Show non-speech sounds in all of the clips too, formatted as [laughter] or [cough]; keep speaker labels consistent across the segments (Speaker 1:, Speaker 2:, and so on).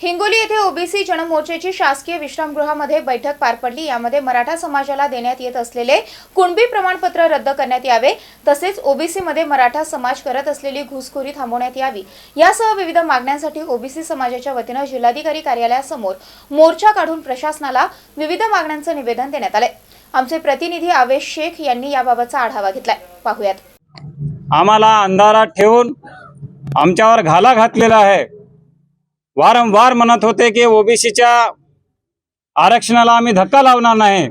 Speaker 1: हिंगोली येथे ओबीसी जनमोर्चाची शासकीय विश्रामगृहामध्ये बैठक पार पडली. यामध्ये मराठा समाजाला देण्यात येत असलेले कुणबी प्रमाणपत्र रद्द करण्यात यावे तसेच ओबीसी मध्ये मराठा समाज करत असलेली घुसखोरी थांबवण्यात यावी. यासह विविध मागण्यांसाठी ओबीसी समाजाच्या वतीनं जिल्हाधिकारी कार्यालयासमोर मोर्चा काढून प्रशासनाला विविध मागण्यांचं निवेदन देण्यात आले आमचे प्रतिनिधी आवेश शेख यांनी याबाबतचा आढावा घेतलाय. पाहूयात.
Speaker 2: आम्हाला अंधारात ठेवून आमच्यावर घाला घातलेला आहे. वारंवार म्हणत होते की ओबीसीच्या आरक्षणाला आम्ही धक्का लावणार नाही.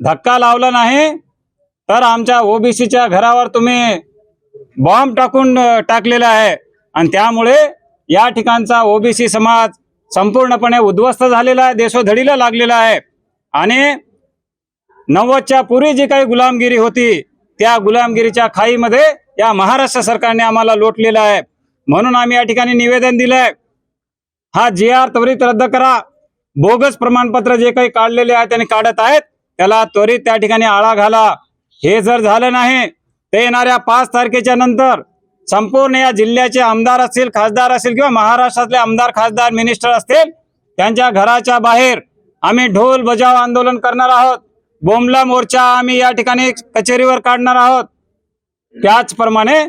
Speaker 2: धक्का लावला नाही तर आमच्या ओबीसीच्या घरावर तुम्ही बॉम्ब टाकून टाकलेला आहे. आणि त्यामुळे या ठिकाणचा ओबीसी समाज संपूर्णपणे उद्ध्वस्त झालेला आहे देशोधडीला लागलेला आहे. आणि नव्वदच्या पूर्वी जी काही गुलामगिरी होती त्या गुलामगिरीच्या खाईमध्ये या महाराष्ट्र सरकारने आम्हाला लोटलेलं आहे. म्हणून आम्ही या ठिकाणी निवेदन दिलं आहे हा जी आर त्वरित रद्द करा. बोगस प्रमाणपत्र जे काही काढलेले आहे त्यांनी काढत आहेत त्याला त्वरित त्या ठिकाणी आळा घाला. हे जर झालं नाही ते येणाऱ्या पाच तारखेच्या नंतर संपूर्ण या जिल्ह्याचे आमदार असतील खासदार असतील किंवा महाराष्ट्रातले आमदार खासदार मिनिस्टर असतील त्यांच्या घराच्या बाहेर आम्ही ढोल बजाव आंदोलन करणार आहोत. बोमला मोर्चा आम्ही या ठिकाणी कचेरीवर काढणार आहोत. त्याचप्रमाणे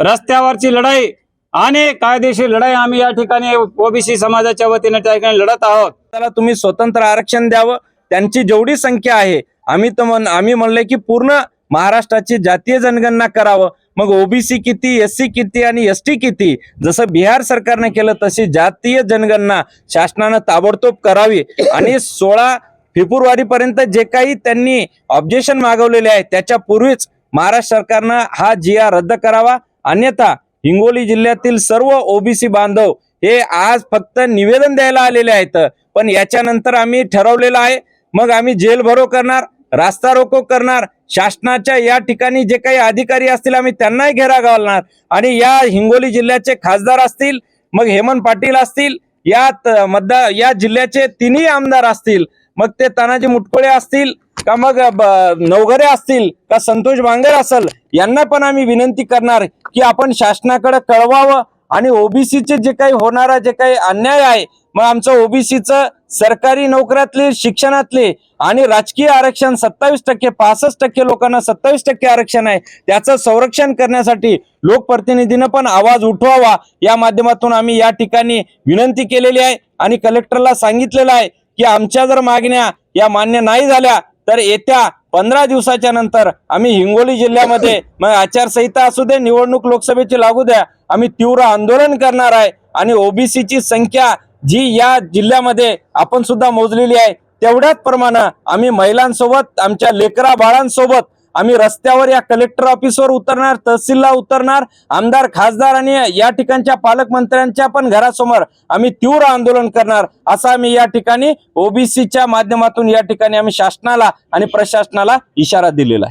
Speaker 2: रस्त्यावरची लढाई आणि कायदेशीर लढाई आम्ही या ठिकाणी ओबीसी समाजाच्या वतीने त्या ठिकाणी लढत आहोत.
Speaker 3: त्याला तुम्ही स्वतंत्र आरक्षण द्यावं त्यांची जेवढी संख्या आहे आम्ही तर म्हण आम्ही म्हणले की पूर्ण महाराष्ट्राची जातीय जनगणना करावं. मग ओबीसी किती एस सी किती आणि एस टी किती? जसं बिहार सरकारने केलं तशी जातीय जनगणना शासनानं ताबडतोब करावी. आणि सोळा फेब्रुवारीपर्यंत जे काही त्यांनी ऑब्जेक्शन मागवलेले आहे त्याच्या पूर्वीच महाराष्ट्र सरकारनं हा जिया रद्द करावा. अन्यथा हिंगोली जिल्ह्यातील सर्व ओबीसी बांधव हे आज फक्त निवेदन द्यायला आलेले आहेत. पण याच्यानंतर आम्ही ठरवलेलं आहे मग आम्ही जेल भरो करणार रास्ता रोको करणार शासनाच्या या ठिकाणी जे काही अधिकारी असतील आम्ही त्यांनाही घेरा घालणार. आणि या हिंगोली जिल्ह्याचे खासदार असतील मग हेमंत पाटील असतील या मतदार या जिल्ह्याचे तिन्ही आमदार असतील मग ते तानाजी मुटकुळे असतील का मग नवघरे असतील का संतोष बांगर असेल यांना पण आम्ही विनंती करणार की आपण शासनाकडे कळवावं आणि ओबीसीचे जे काही होणारा जे काही अन्याय आहे मग आमचं ओबीसीचं सरकारी नोकऱ्यातले शिक्षणातले आणि राजकीय आरक्षण सत्तावीस टक्के पासष्ट टक्के लोकांना सत्तावीस टक्के आरक्षण आहे त्याचं संरक्षण करण्यासाठी लोकप्रतिनिधीनं पण आवाज उठवावा. या माध्यमातून आम्ही या ठिकाणी विनंती केलेली आहे आणि कलेक्टरला सांगितलेलं आहे की आमच्या जर मागण्या या मान्य नाही झाल्या तर येत्या पंधरा दिवसाच्या नंतर आम्ही हिंगोली जिल्ह्यामध्ये [coughs] मग आचारसंहिता असू दे निवडणूक लोकसभेची लागू द्या आम्ही तीव्र आंदोलन करणार आहे आणि ओबीसीची संख्या जी या जिल्ह्यामध्ये आपण सुद्धा मोजलेली आहे तेवढ्याच प्रमाणे आम्ही महिलांसोबत आमच्या लेकरा बाळांसोबत आम्ही रस्त्यावर या कलेक्टर ऑफिसवर उतरणार तहसीलला उतरणार आमदार खासदार आणि या ठिकाणच्या पालकमंत्र्यांच्या पण घरासमोर आम्ही तीव्र आंदोलन करणार असं आम्ही या ठिकाणी ओबीसीच्या माध्यमातून या ठिकाणी आम्ही शासनाला आणि प्रशासनाला इशारा दिलेला आहे.